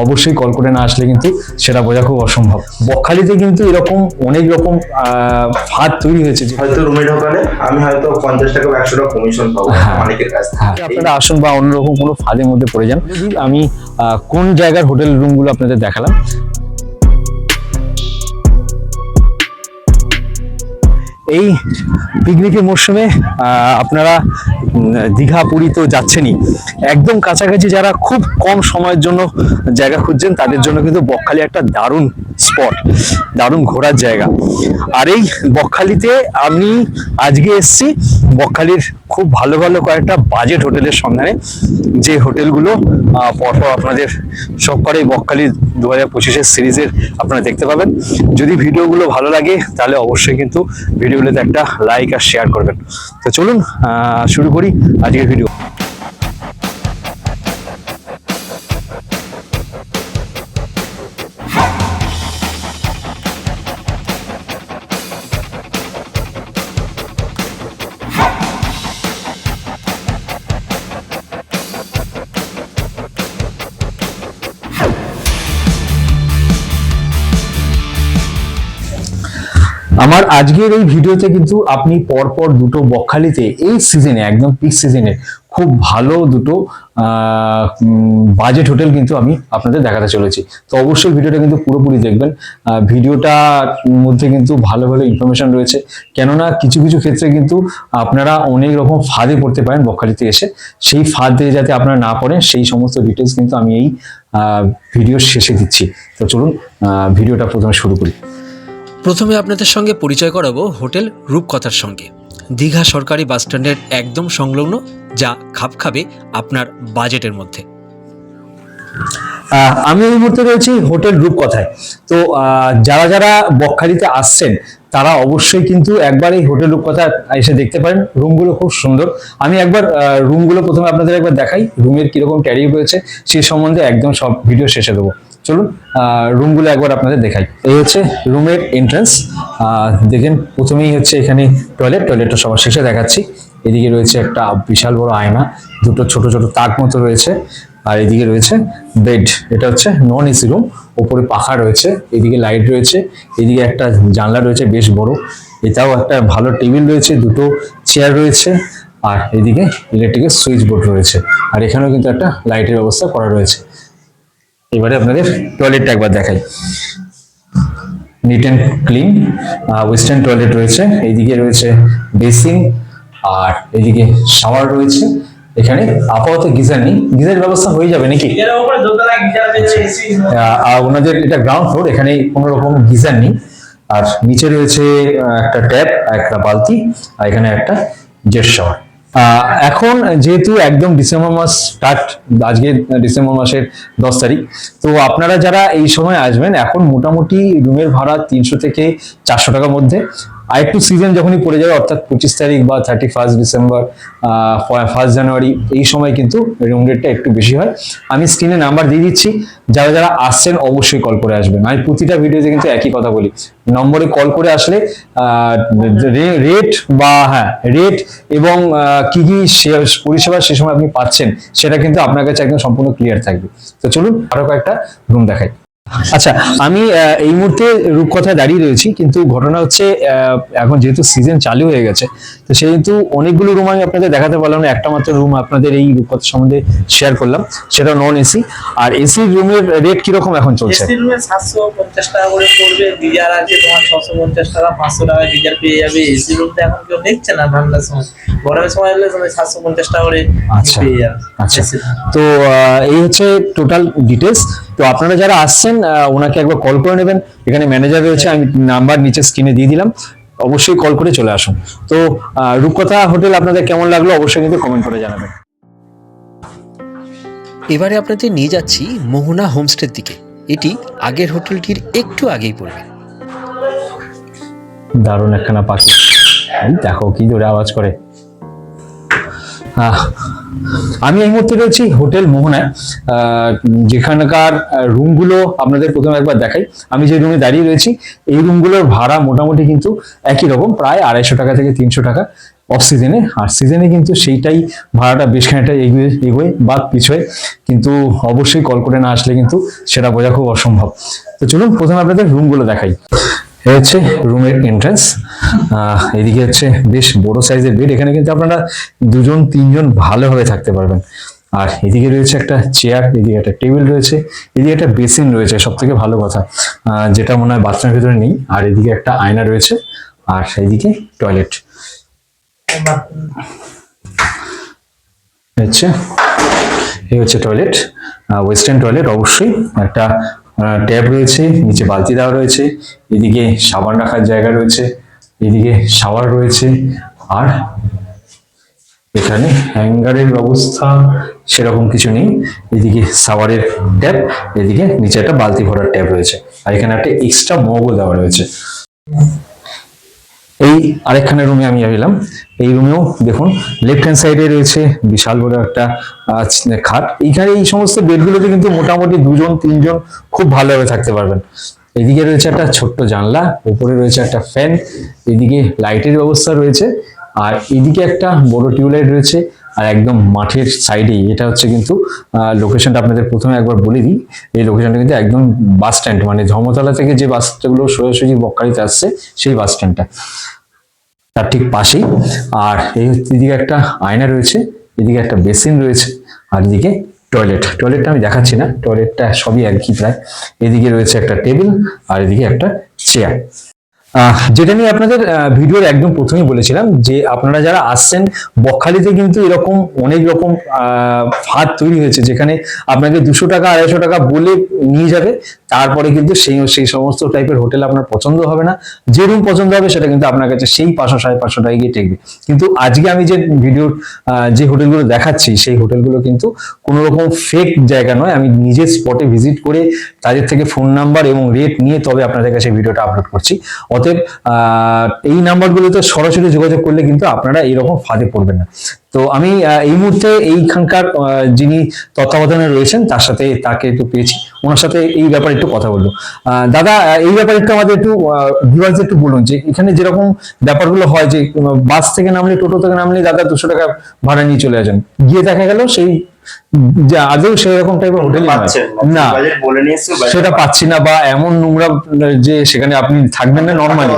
অবশ্যই কল করে না আসলে কিন্তু সেটা বোঝা খুব অসম্ভব। বকখালিতে কিন্তু এরকম অনেক রকম আহ, ফাঁদ তৈরি হয়েছে হয়তো রুমে ঢোকালে আমি হয়তো পঞ্চাশ টাকা বা একশো টাকা কমিশন পাবো হ্যাঁ। অনেকের কাছ থেকে। হ্যাঁ আপনারা আসুন বা অন্যরকম কোনো ফাঁদের মধ্যে পড়ে যান। আমি আহ, কোন জায়গার হোটেল রুমগুলো আপনাদের দেখালাম? এই পিকনিকের মরশুমে আপনারা দীঘা পুরী তো যাচ্ছেনই। একদম কাছাকাছি যারা খুব কম সময়ের জন্য জায়গা খুঁজছেন, তাদের জন্য কিন্তু বকখালি একটা দারুণ স্পট দারুণ ঘোরার জায়গা। আর এই বকখালিতে আমি আজকে এসেছি, বকখালির খুব ভালো ভালো কয়েকটা বাজেট হোটেলের সন্ধানে। যে হোটেলগুলো পরপর আপনাদের সব করে বকখালি দু হাজার পঁচিশের সিরিজের আপনারা দেখতে পাবেন। যদি ভিডিওগুলো ভালো লাগে, তাহলে অবশ্যই কিন্তু ভিডিওগুলোতে একটা লাইক আর শেয়ার করবেন। তো চলুন শুরু করি আজকের ভিডিও আমার আজকের এই ভিডিওতে কিন্তু আপনি পরপর দুটো বকখালিতে এই সিজনে একদম পিক সিজনে খুব ভালো দুটো বাজেট হোটেল কিন্তু আমি আপনাদের দেখাতে চলেছি। তো অবশ্যই ভিডিওটা কিন্তু পুরোপুরি দেখবেন। ভিডিওটার মধ্যে কিন্তু ভালো ভালো ইনফরমেশন রয়েছে। কেননা কিছু কিছু ক্ষেত্রে কিন্তু আপনারা অনেক রকম ফাঁদে পড়তে পারেন বকখালিতে এসে। সেই ফাঁদে যাতে আপনারা না পড়েন, সেই সমস্ত ডিটেলস কিন্তু আমি এই ভিডিওর শেষে দিচ্ছি। তো চলুন ভিডিওটা প্রথমে শুরু করি। প্রথমে আপনাদের সঙ্গে পরিচয় করাবো হোটেল রূপকথার সঙ্গে। দীঘা সরকারি বাসস্ট্যান্ডের একদম সংলগ্ন, যা খাপ খাবে আপনার বাজেটের মধ্যে। আমি এই মুহূর্তে রয়েছি হোটেল রূপকথায়। তো যারা যারা বকখালিতে আসছেন, তারা অবশ্যই কিন্তু একবার এই হোটেল রূপকথা এসে দেখতে পারেন। রুমগুলো খুব সুন্দর। আমি একবার রুমগুলো প্রথমে আপনাদের একবার দেখাই, রুমের কীরকম ট্যারিফ রয়েছে, সে সম্বন্ধে একদম সব ভিডিও শেষে দেবো। চলুন রুমগুলো একবার আপনাদের দেখাই। এই হচ্ছে রুমের এন্ট্রান্স দেখেন, প্রথমেই হচ্ছে এখানে টয়লেট টয়লেটটা সবার শেষে দেখাচ্ছি। এদিকে রয়েছে একটা বিশাল বড় আয়না, দুটো ছোট ছোট তাক মতো রয়েছে। আর এদিকে রয়েছে বেড এটা হচ্ছে নন এসি রুম ওপরে পাখা রয়েছে, এদিকে লাইট রয়েছে, এদিকে একটা জানলা রয়েছে, বেশ বড়। এটাও একটা ভালো টেবিল রয়েছে, দুটো চেয়ার রয়েছে, আর এদিকে ইলেকট্রিকের সুইচ বোর্ড রয়েছে। আর এখানেও কিন্তু একটা লাইটের ব্যবস্থা করা রয়েছে। এবারে আপনাদের টয়লেটটা একবার দেখাই। Neat and clean western toilet রয়েছে এইদিকে রয়েছে বেসিন আর এদিকে শাওয়ার রয়েছে। এখানে আপাতত গিজার নেই। গিজার ব্যবস্থা হয়ে যাবে নাকি? আর ওনাদের এটা গ্রাউন্ড ফ্লোর এখানে কোনো রকম গিজার নেই। আর নিচে রয়েছে একটা ট্যাপ একটা বালতি আর এখানে একটা জেট শাওয়ার এখন যেহেতু একদম ডিসেম্বর মাস স্টার্ট আজকে ডিসেম্বর মাসের দশ তারিখ, তো আপনারা যারা এই সময় আসবেন, এখন মোটামুটি রুমের ভাড়া তিনশো থেকে চারশো টাকার মধ্যে। আর একটু সিজন যখনই পড়ে যাবে, অর্থাৎ পঁচিশ তারিখ বা thirty first December first January এই সময় কিন্তু রুম রেটটা একটু বেশি হয়। আমি স্ক্রিনে নাম্বার দিয়ে দিচ্ছি, যারা যারা আসছেন অবশ্যই কল করে আসবেন। আমি প্রতিটা ভিডিওতে কিন্তু একই কথা বলি। নম্বরে কল করে আসলে রেট বা হ্যাঁ রেট এবং কি কি পরিষেবা সে সময় আপনি পাচ্ছেন, সেটা কিন্তু আপনার কাছে একদম সম্পূর্ণ ক্লিয়ার থাকবে। তো চলুন আরও কয়েকটা রুম দেখাই। আচ্ছা আমি এই মুহূর্তে রূপকথায় দাঁড়িয়ে রয়েছি কিন্তু ঘটনা হচ্ছে এখন যেহেতু সিজন চালু হয়ে গেছে তো সেহেতু অনেকগুলো রুম আমি আপনাদের দেখাতে পারলাম না একটা মাত্র রুম আপনাদের এই রূপকথা সম্বন্ধে শেয়ার করলাম সেটা নন এসি আর এসি রুমের রেট কীরকম এখন চলছে এসি রুমে সাতশো পঞ্চাশ টাকা করে পড়বে গিজার আছে তোমার ছশো পঞ্চাশ টাকা পাঁচশো টাকা গিজার পেয়ে যাবে এসি রুমটা এখন কেউ দেখছে না ঠান্ডার সময় গরমের সময় হলে সাতশো পঞ্চাশ টাকা করে আচ্ছা। আচ্ছা তো এই হচ্ছে টোটাল ডিটেলস তো আপনারা যারা আসছেন ওনাকে একবার কল করে নেবেন। এখানে ম্যানেজার রয়েছে আমি নাম্বার নিচে স্ক্রিনে দিয়ে দিলাম। অবশ্যই কল করে চলে আসুন। তো রূপকথা হোটেল আপনাদের কেমন লাগল অবশ্যই কিন্তু কমেন্ট করে জানাবেন। এবারে আপনাদের নিয়ে যাচ্ছি মোহনা হোমস্টের দিকে। এটি আগের হোটেলটির একটু আগেই পড়বে। দারুণ একখানা পাখি। দেখো কি জোরে আওয়াজ করে। আমি এই মুহূর্তে রয়েছি হোটেল মোহনায়। যেখানকার রুমগুলো আপনাদের প্রথমে একবার দেখাই। আমি যে রুমে দাঁড়িয়ে রয়েছি, এই রুমগুলোর ভাড়া মোটামুটি কিন্তু একই রকম, প্রায় আড়াইশো টাকা থেকে তিনশো টাকা অফ সিজনে আর সিজনে কিন্তু সেইটাই ভাড়াটা বেশ খানিকটা এগিয়ে, এগোয় বা পিছোয়। কিন্তু অবশ্যই কল করে না আসলে কিন্তু সেটা বোঝা খুব অসম্ভব। তো চলুন, প্রথমে আপনাদের রুমগুলো দেখাই। এ হচ্ছে রুমের এন্ট্রান্স এদিকে হচ্ছে বেশ বড় সাইজের বেড এখানে কিন্তু আপনারা দুজন, তিনজন ভালোভাবে থাকতে পারবেন। আর এদিকে রয়েছে একটা চেয়ার এদিকে একটা টেবিল রয়েছে, এদিকে একটা বেসিন রয়েছে সব থেকে ভালো কথা যেটা মনে হয় বাথরুমের ভিতরে নেই, আর এদিকে একটা আয়না রয়েছে, আর এদিকে টয়লেট হচ্ছে এই হচ্ছে টয়লেট ওয়েস্টার্ন টয়লেট অবশ্যই একটা ট্যাব রয়েছে, নিচে বালতি দেওয়া রয়েছে, এদিকে সাবান রাখার জায়গা রয়েছে, এদিকে শাওয়ার রয়েছে, আর এখানে হ্যাঙ্গারের ব্যবস্থা সেরকম কিছু নেই, এদিকে সাওয়ারের ট্যাপ এদিকে নিচে একটা বালতি ভরার ট্যাপ রয়েছে, আর এখানে একটা এক্সট্রা মগও দেওয়া রয়েছে। এই আরেকখানে রুমে আমি এলাম এই রুমেও দেখুন লেফট হ্যান্ড সাইডে রয়েছে বিশাল বড় একটা খাট। এইখানে এই সমস্ত বেডগুলোতে কিন্তু মোটামুটি দুজন, তিনজন খুব ভালোভাবে থাকতে পারবেন। এদিকে রয়েছে একটা ছোট্ট জানলা, উপরে রয়েছে একটা ফ্যান এদিকে লাইটের ব্যবস্থা রয়েছে। আর এদিকে একটা বড় টিউবলাইট রয়েছে। আর একদম মাঠের সাইডেই, এটা হচ্ছে কিন্তু লোকেশনটা আপনাদের প্রথমে একবার বলে দিই। এই লোকেশনটা কিন্তু একদম বাস স্ট্যান্ড মানে ধর্মতলা থেকে যে বাসগুলো সোজাসুজি বকখালিতে আসছে, সেই বাস স্ট্যান্ডটা তার ঠিক পাশেই। আর এই এদিকে একটা আয়না রয়েছে, এদিকে একটা বেসিন রয়েছে, আর এদিকে টয়লেট টয়লেটটা আমি দেখাচ্ছি না টয়লেটটা সবই একই প্রায়। এদিকে রয়েছে একটা টেবিল আর এদিকে একটা চেয়ার যেটা নিয়ে আপনাদের ভিডিওর একদম প্রথমেই বলেছিলাম যে আপনারা যারা আসছেন, বকখালিতে কিন্তু এরকম অনেক রকম ফাঁদ তৈরি হয়েছে যেখানে আপনাকে দুশো টাকা, আড়াইশো টাকা বলে নিয়ে যাবে। তারপরে কিন্তু সেই সেই সমস্ত টাইপের হোটেল আপনার পছন্দ হবে না। যে রুম পছন্দ হবে সেটা কিন্তু আপনার কাছে সেই পাঁচশো, সাড়ে পাঁচশো টাকা গিয়ে টেকবে। কিন্তু আজকে আমি যে ভিডিওর যে হোটেলগুলো দেখাচ্ছি, সেই হোটেলগুলো কিন্তু কোনো রকম ফেক জায়গা নয়। আমি নিজের স্পটে ভিজিট করে তাদের থেকে ফোন নাম্বার এবং রেট নিয়ে তবে আপনাদের কাছে ভিডিওটা আপলোড করছি। অতএব এই নাম্বারগুলোতে সরাসরি যোগাযোগ করলে কিন্তু আপনারা এইরকম ফাঁদে পড়বেন না। তো আমি এই মুহূর্তে এইখানকার যিনি তত্ত্বাবধানে রয়েছেন, তার সাথে তাকে একটু পেয়েছি। ওনার সাথে এই ব্যাপারে একটু কথা বলব। দাদা এই ব্যাপারে একটু আমাদের একটু ভিউয়ার্স একটু বলুন যে, এখানে যেরকম ব্যাপারগুলো হয় যে বাস থেকে নামলে, টোটো থেকে নামলে দাদা দুশো টাকা ভাড়া নিয়ে চলে আসেন। গিয়ে দেখা গেল সেই যে আদৌ সেই রকম টাইপের হোটেল না। সেটা পাচ্ছি না বা এমন নোংরা যে সেখানে আপনি থাকবেন না নর্মালি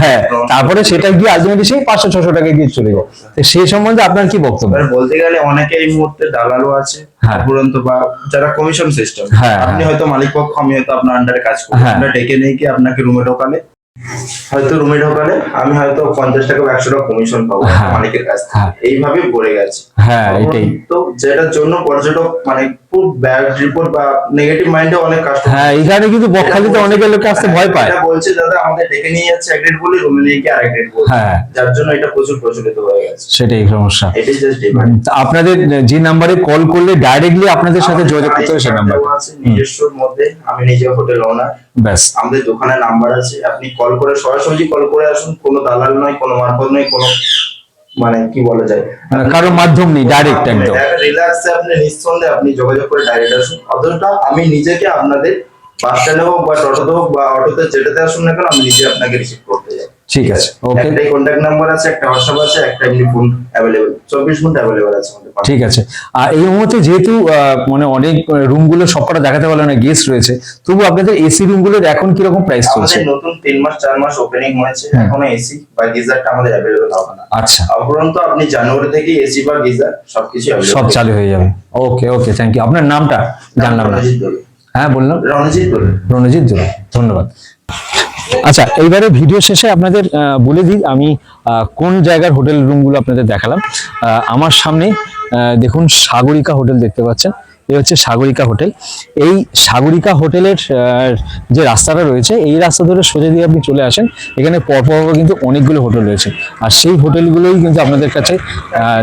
হ্যাঁ তারপরে সেটা গিয়ে আলটিমেটলি সেই পাঁচশো ছশো টাকা গিয়ে চলে যাবে তো সেই সম্বন্ধে আপনার কি বক্তব্য? বলতে গেলে অনেকে এই মুহূর্তে দালালও আছে হ্যাঁ। উপরন্ত বা যারা কমিশন সিস্টেম হ্যাঁ, আপনি হ্যাঁ। হয়তো মালিক পক্ষ আমি হয়তো আপনার আন্ডারে কাজ করি। হ্যাঁ। আমরা ডেকে নেই কি আপনাকে রুমে ঢোকালে। হয়তো রুমে ঢোকালে আমি হয়তো পঞ্চাশ টাকা বা একশো টাকা কমিশন পাবো অনেকের মালিকের কাছ হ্যাঁ। থেকে এইভাবে পড়ে গেছে। হ্যাঁ এটাই। তো যেটার জন্য পর্যটক মানে ব্যাড রিপোর্ট বা নেগেটিভ মাইন্ডে অনেক কাস্টমার হ্যাঁ এখানে কিন্তু বকখালিতে অনেকে লোক আসতে ভয় পায়। এটা বলছে দাদা আমাদের ডেকে নিয়ে যাচ্ছে এক রেট বলে রুমে নিয়ে গিয়ে আরেক রেট বলছে হ্যাঁ। যার জন্য এটা প্রচুর প্রচলিত হয়ে গেছে। সেটাই সমস্যা। জাস্ট আপনাদের যে নাম্বারে কল করলে ডাইরেক্টলি আপনাদের সাথে যোগাযোগ করতে হবে সে নাম্বার। আছে নিজস্বর মধ্যে আমি নিজে হোটেল ওনার ব্যাস। আমাদের দোকানে নাম্বার আছে আপনি কল করে সরাসরি কল করে আসুন কোনো দালাল নয় কোনো মারফত নয় কোনো মানে কি বলা যায়? কারও মাধ্যম নেই ডাইরেক্ট একদম। রিল্যাক্সে আপনি নিঃসন্দেহে আপনি যোগাযোগ করে ডাইরেক্ট আসুন। অতটা আমি নিজেকে আপনাদের বাস স্ট্যান্ডে হোক বা টোটোতে হোক বা অটোতে যেটাতে আসুন না কেন আমি নিজে আপনাকে রিসিভ করতে যাই ঠিক আছে ওকে একটাই কন্ট্যাক্ট নাম্বার আছে একটা হোয়াটসঅ্যাপ আছে একটা এমনি ফোন অ্যাভেলেবেল চব্বিশ ঘণ্টা অ্যাভেলেবেল আছে আমাদের। ঠিক আছে। আর এই মুহূর্তে যেহেতু মানে অনেক রুমগুলো সবকটা দেখাতে পারল না গেস্ট রয়েছে তবু আপনাদের এসি রুমগুলোর এখন কীরকম প্রাইস চলছে? আমাদের নতুন তিন মাস চার মাস ওপেনিং হয়েছে। এখনও এসি বা গিজারটা আমাদের অ্যাভেলেবেল হবে না। আচ্ছা। উপরন্ত আপনি জানুয়ারি থেকে এসি বা গিজার সবকিছু अवेलेबल সব চালু হয়ে যাবে। ওকে ওকে থ্যাংক ইউ আপনার নামটা? জানলাম না। হ্যাঁ বললাম। রণজিৎ দোলে। রণজিৎ জোড়া ধন্যবাদ। আচ্ছা এইবারে ভিডিও শেষে আপনাদের বলে দিই, আমি কোন জায়গার হোটেল রুমগুলো আপনাদের দেখালাম। আমার সামনে দেখুন সাগরিকা হোটেল দেখতে পাচ্ছেন। এই হচ্ছে সাগরিকা হোটেল। এই সাগরিকা হোটেলের যে রাস্তাটা রয়েছে, এই রাস্তা ধরে সোজা দিয়ে আপনি চলে আসেন। এখানে পরপর কিন্তু অনেকগুলো হোটেল রয়েছে। আর সেই হোটেলগুলোই কিন্তু আপনাদের কাছে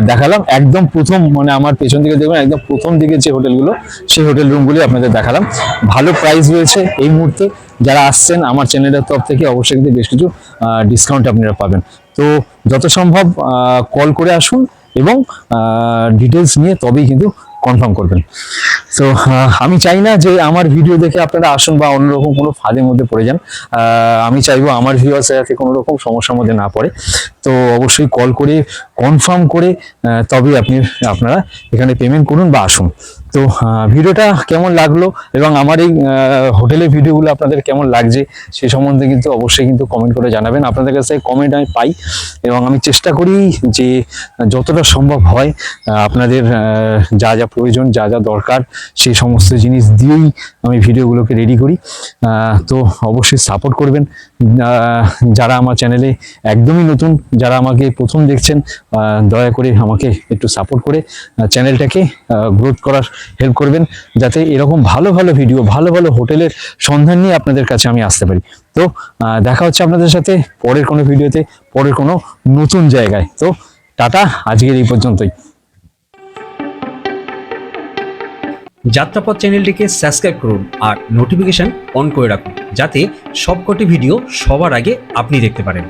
দেখালাম। একদম প্রথম মানে আমার পেছন দিকে দেখবেন একদম প্রথম দিকে যে হোটেলগুলো, সেই হোটেল রুমগুলি আপনাদের দেখালাম। ভালো প্রাইস রয়েছে এই মুহূর্তে। যারা আসছেন, আমার চ্যানেলের তরফ থেকে অবশ্যই কিন্তু বেশ কিছু ডিসকাউন্ট আপনারা পাবেন। তো যত সম্ভব কল করে আসুন এবং ডিটেলস নিয়ে তবেই কিন্তু কনফার্ম করবেন। তো আমি চাই না যে আমার ভিডিও দেখে আপনারা আসুন বা অন্যরকম কোনো ফাঁদের মধ্যে পড়ে যান। আমি চাইব আমার ভিউয়ার্স যাতে কোনো রকম সমস্যার মধ্যে না পড়ে। তো অবশ্যই কল করে কনফার্ম করে তবে আপনি, আপনারা এখানে পেমেন্ট করুন বা আসুন। তো ভিডিওটা কেমন লাগল এবং আমার এই হোটেলের ভিডিওগুলো আপনাদের কেমন লাগছে সে সম্বন্ধে কিন্তু অবশ্যই কিন্তু কমেন্ট করে জানাবেন। আপনাদের কাছে কমেন্ট আমি পাই এবং আমি চেষ্টা করি যে, যতটা সম্ভব হয় আপনাদের যা যা প্রয়োজন, যা যা দরকার সে সমস্ত জিনিস দিয়েই আমি ভিডিওগুলোকে রেডি করি। তো অবশ্যই সাপোর্ট করবেন। যারা আমার চ্যানেলে একদমই নতুন, যারা আমাকে প্রথম দেখছেন দয়া করে আমাকে একটু সাপোর্ট করে চ্যানেলটাকে গ্রোথ করার হেল্প করবেন যাতে এরকম ভালো ভালো ভিডিও ভালো ভালো হোটেলের সন্ধান নিয়ে আপনাদের কাছে আমি আসতে পারি। তো দেখা হচ্ছে আপনাদের সাথে পরের কোনো ভিডিওতে পরের কোনো নতুন জায়গায়। তো, টাটা, আজকের এই পর্যন্তই। যাত্রাপথ চ্যানেলটিকে সাবস্ক্রাইব করুন আর নোটিফিকেশন অন করে রাখুন, যাতে সবকটি ভিডিও সবার আগে আপনি দেখতে পারেন।